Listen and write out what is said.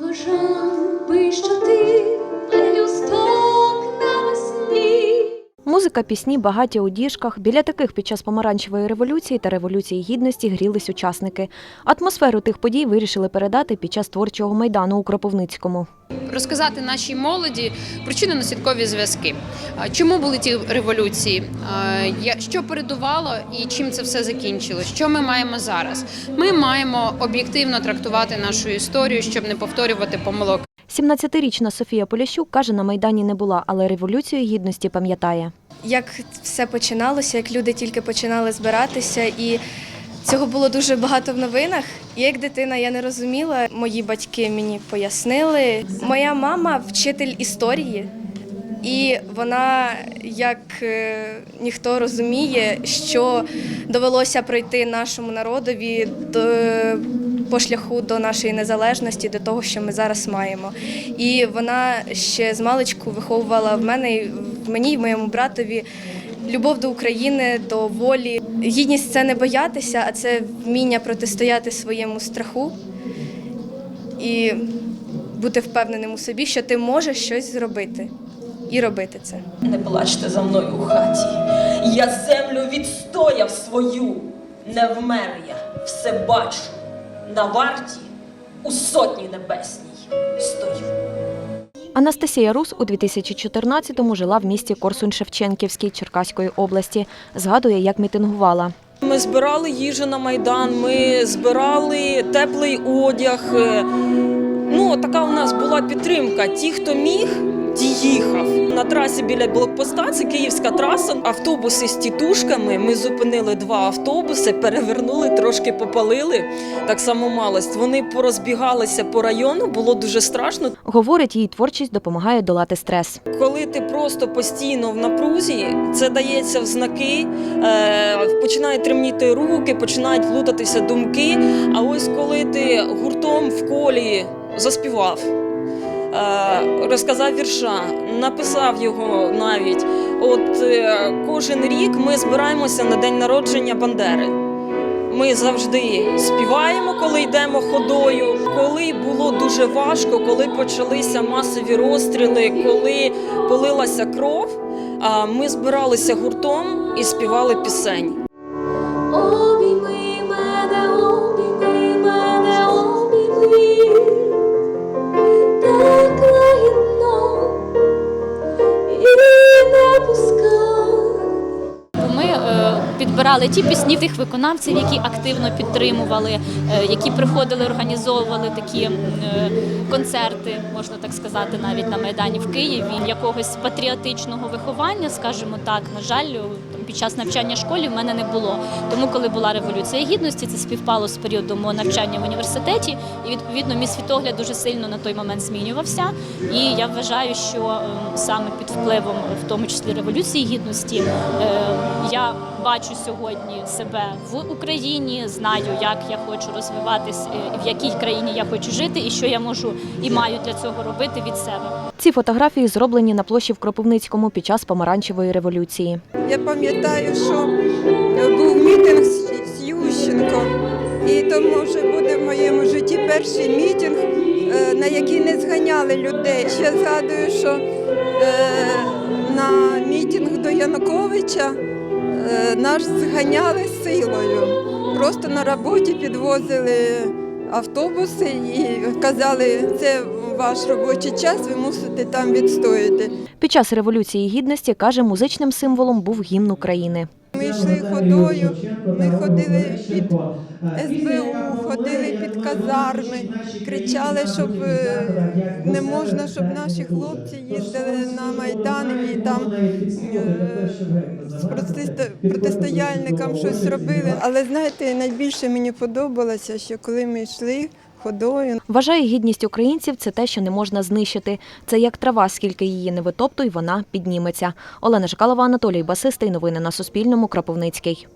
Бажав би, що ти Музика, пісні, багаті у діжках. Біля таких під час помаранчевої революції та революції гідності грілись учасники. Атмосферу тих подій вирішили передати під час творчого майдану у Кропивницькому. розказати нашій молоді причинно-наслідкові зв'язки. Чому були ті революції? Що передувало і чим це все закінчилось? Що ми маємо зараз? Ми маємо об'єктивно трактувати нашу історію, щоб не повторювати помилок. 17-річна Софія Полящук каже, на майдані не була, але революцію гідності пам'ятає. Як все починалося, як люди тільки починали збиратися, і цього було дуже багато в новинах. Як дитина я не розуміла, мої батьки мені пояснили. Моя мама вчитель історії, і вона, як е, ніхто розуміє, що довелося пройти нашому народові до, по шляху до нашої незалежності, до того, що ми зараз маємо. І вона ще з маличку виховувала в мене мені і моєму братові любов до України, до волі. Гідність це не боятися, а це вміння протистояти своєму страху і бути впевненим у собі, що ти можеш щось зробити і робити це. Не плачте за мною у хаті. Я землю відстояв свою. Не вмер я, все бачу. На варті у сотні небесній стою. Анастасія Рус у 2014-му жила в місті Корсунь-Шевченківській Черкаської області. Згадує, як мітингувала. Ми збирали їжу на майдан, ми збирали теплий одяг. Е, Ну, така у нас була підтримка. Ті, хто міг, їхав. На трасі біля блокпоста, це київська траса. Автобуси з тітушками. Ми зупинили два автобуси, перевернули, трошки попалили. Так само малость. Вони порозбігалися по району, було дуже страшно. Говорить, їй творчість допомагає долати стрес. Коли ти просто постійно в напрузі, це дається в знаки, е, починають тремніти руки, починають плутатися думки. А ось коли ти гуртом в колі заспівав, розказав вірша, написав його навіть. От е, кожен рік ми збираємося на день народження Бандери. Ми завжди співаємо, коли йдемо ходою. Коли було дуже важко, коли почалися масові розстріли, коли полилася кров, ми збиралися гуртом і співали пісень. Підбирали ті пісні тих виконавців, які активно підтримували, е, які приходили, організовували такі е, концерти, можна так сказати, навіть на майдані в Києві. Якогось патріотичного виховання, скажімо так, на жаль, під час навчання в школі в мене не було. Тому, коли була революція гідності, це співпало з періодом мого навчання в університеті, і відповідно мій світогляд дуже сильно на той момент змінювався. І я вважаю, що е, саме під впливом, в тому числі революції гідності, е, я бачу сьогодні себе в Україні, знаю, як я хочу розвиватись, е, в якій країні я хочу жити, і що я можу і маю для цього робити від себе. Ці фотографії зроблені на площі в Кропивницькому під час помаранчевої революції. Я пам'ятаю, що був мітинг з з Ющенко, і тому вже буде в моєму житті перший мітинг, е, на який не зганяли людей. Ще згадую, що е, на мітинг до Януковича е, нас зганяли силою. Просто на роботі підвозили автобуси і казали, це ваш робочий час, ви мусите там відстояти. Під час революції гідності каже, музичним символом був гімн України. Ми йшли ходою, ми ходили під СБУ, ходили під казарми, кричали, щоб е, не можна, щоб наші хлопці їздили на Майдан і там е, з протистояльникам щось робили. Але знаєте, найбільше мені подобалося, що коли ми йшли ходою, Вважає гідність українців це те, що не можна знищити. Це як трава, скільки її не витоптуй, вона підніметься. Олена Жикалова, Анатолій Басистий. Новини на Суспільному. Кропивницький.